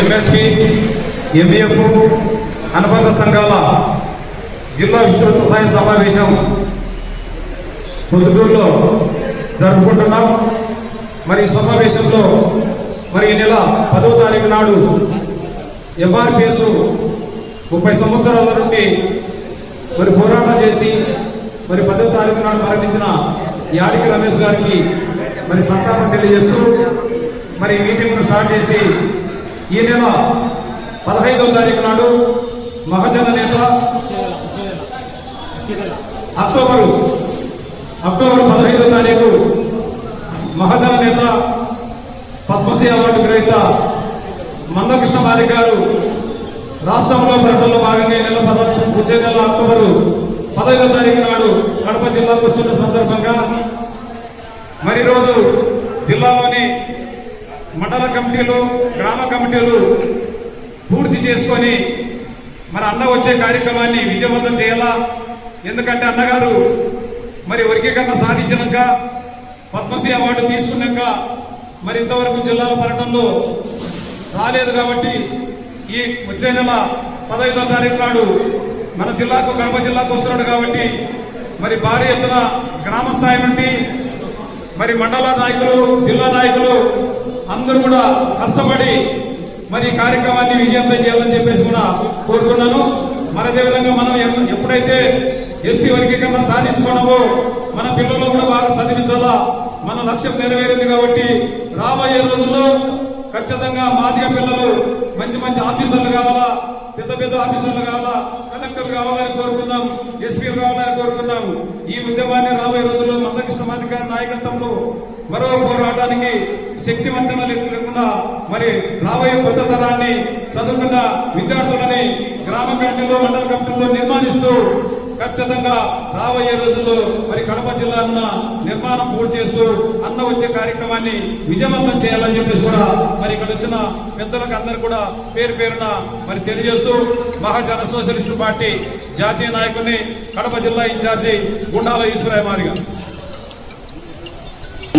MSP ఎంబీఎఫ్ అనుబంధ సంఘాల జిల్లా విస్తృత స్థాయి సమావేశం పొద్దుటూరులో జరుపుకుంటున్నాం. మరి ఈ సమావేశంలో మరి ఈ నెల పదవ తారీఖు నాడు ఎంఆర్పిఎస్ ముప్పై సంవత్సరాల నుండి మరి పోరాటం చేసి మరి పదవ తారీఖు నాడు మరణించిన యాడికి రమేష్ గారికి మరి సంతాపం తెలియజేస్తూ మరి ఈ మీటింగ్ను స్టార్ట్ చేసి ఈ నెల పదహైదవ తారీఖు నాడు మహజన నేత అక్టోబరు అక్టోబర్ పదహైదో తారీఖు మహాజన నేత పద్మశ్రీ అవార్డు గ్రహీత మందకృష్ణ మాది గారు రాష్ట్రంలో పర్యటనలో భాగంగా నెల పద వచ్చే నెల అక్టోబరు పదహైదో తారీఖు నాడు కడప జిల్లాకు వస్తున్న సందర్భంగా మరి రోజు జిల్లాలోని మండల కమిటీలు గ్రామ కమిటీలు పూర్తి చేసుకొని మరి అన్న వచ్చే కార్యక్రమాన్ని విజయవంతం చేయాలా? ఎందుకంటే అన్నగారు మరి వర్గీకరణ సాధించినాక పద్మశ్రీ అవార్డు తీసుకున్నాక మరి ఇంతవరకు జిల్లాల పర్యటనలో రాలేదు కాబట్టి ఈ వచ్చే నెల పదహైదో తారీఖు నాడు మన జిల్లాకు కడప జిల్లాకు వస్తున్నాడు కాబట్టి మరి భారీ ఎత్తున గ్రామ స్థాయి నుండి మరి మండల నాయకులు జిల్లా నాయకులు అందరూ కూడా కష్టపడి మరి ఈ కార్యక్రమాన్ని విజయవంతం చేయాలని చెప్పేసి కూడా కోరుతున్నాను మరి అదేవిధంగా మనం ఎప్పుడైతే ఎస్సీ వర్గీకరణ సాధించుకున్నామో మన పిల్లలు కూడా బాగా చదివించాలా? మన లక్ష్యం నెరవేరింది కాబట్టి రాబోయే రోజుల్లో ఖచ్చితంగా మాదిగ పిల్లలు మంచి మంచి ఆఫీసర్లు కావాలా? పెద్ద పెద్ద ఆఫీసర్లు కావాలా? కలెక్టర్లు కావాలని కోరుకుందాం ఎస్పీలు కావాలని కోరుకుందాం. ఈ ఉద్యమాన్ని రాబోయే రోజుల్లో మందకృష్ణ మాదిగ నాయకత్వంలో మరో పోరాటానికి శక్తివంతమైన లేకుండా మరి రాబోయే కొత్త తరాన్ని చదువుకున్న విద్యార్థులని గ్రామ కమిటీలో మండల కమిటీలో నిర్మాణిస్తూ ఖచ్చితంగా రాబోయే రోజుల్లో మరి కడప జిల్లాన్న నిర్మాణం పూర్తి చేస్తూ అన్న వచ్చే కార్యక్రమాన్ని విజయవంతం చేయాలని చెప్పేసి కూడా మరి ఇక్కడ వచ్చిన పెద్దలకు అందరు కూడా పేరు పేరున మరి తెలియజేస్తూ మహాజన సోషలిస్టు పార్టీ జాతీయ నాయకుడిని కడప జిల్లా in charge Gundala Eshwaraiah Madiga.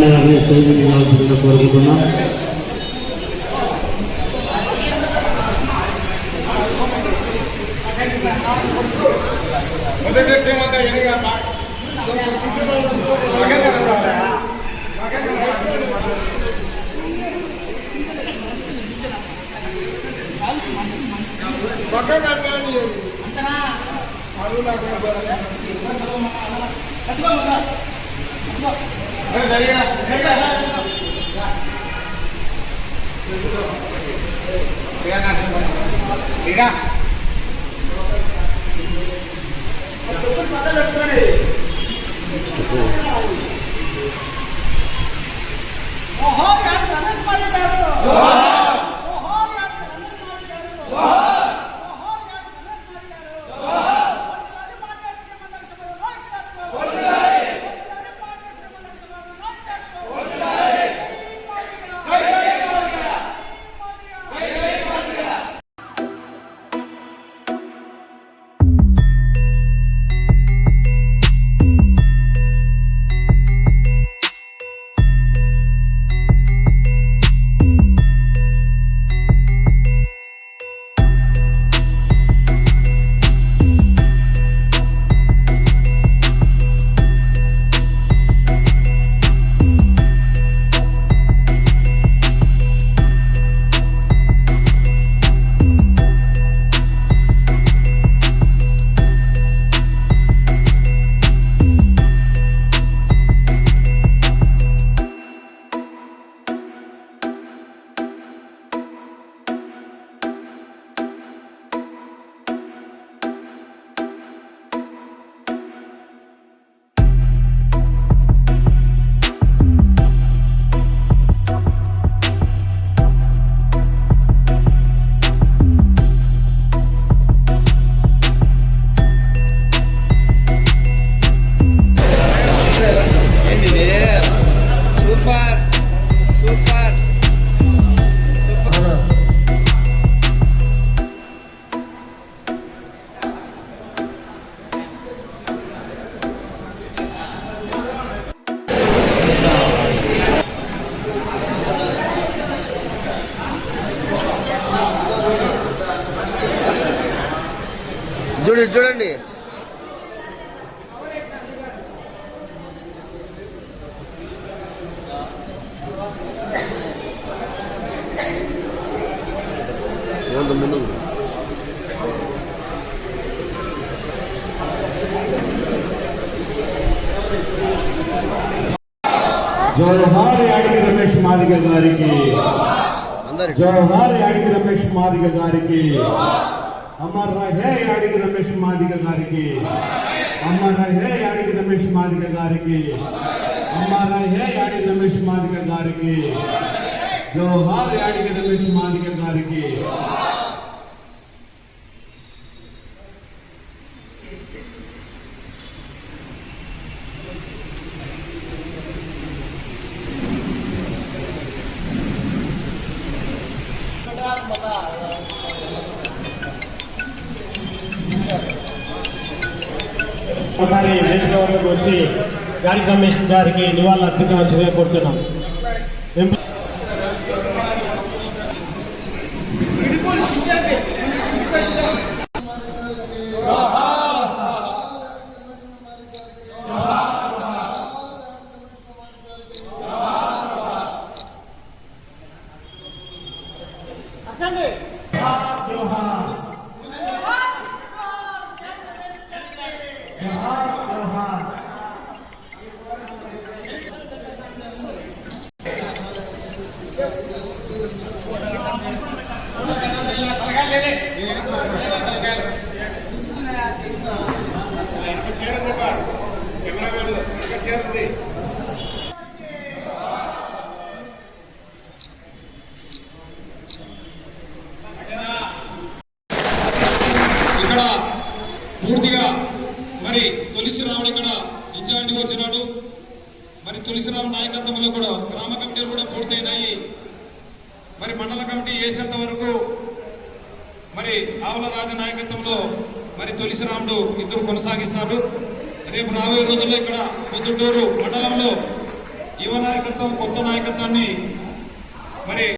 గారిని స్టేజ్ మీద ఇవ్వాల్సిందిగా కోరుకుంటున్నాం ఓహోర్ యాడ్ రమేష్ మాలి గారు ఓహోర్ జోహార్ యాడికి రమేష్ మాదిగ గారికి అందరు జోహార్ యాడికి రమేష్ మాదిగ గారికి అమర్ రహే యాడికి రమేష్ మాదిగ గారికి అమర్ రహే యాడికి రమేష్ మాదిగ గారికి అమర్ రహే యాడికి రమేష్ మాదిగ గారికి జోహార్ యాడికి రమేష్ మాదిగ గారికి ఒకసారి వేదిక వద్దకు వచ్చి గాలి కమిషన్ గారికి నివాళులు అర్పించవలసిందిగా కోరుతున్నాం. ఎంపీ ఇక్కడ పూర్తిగా మరి తులసిరాముడు ఇక్కడ ఇన్ఛార్జిగా వచ్చినాడు. మరి తులసిరాము నాయకత్వంలో కూడా గ్రామ కమిటీలు కూడా పూర్తయినాయి. మరి మండల కమిటీ వేసేంత వరకు మరి ఆవుల రాజ నాయకత్వంలో మరి తులసిరాముడు ఇద్దరు కొనసాగిస్తారు. రేపు రాబోయే రోజుల్లో ఇక్కడ పొద్దుటూరు మండలంలో యువ నాయకత్వం కొత్త నాయకత్వాన్ని మరి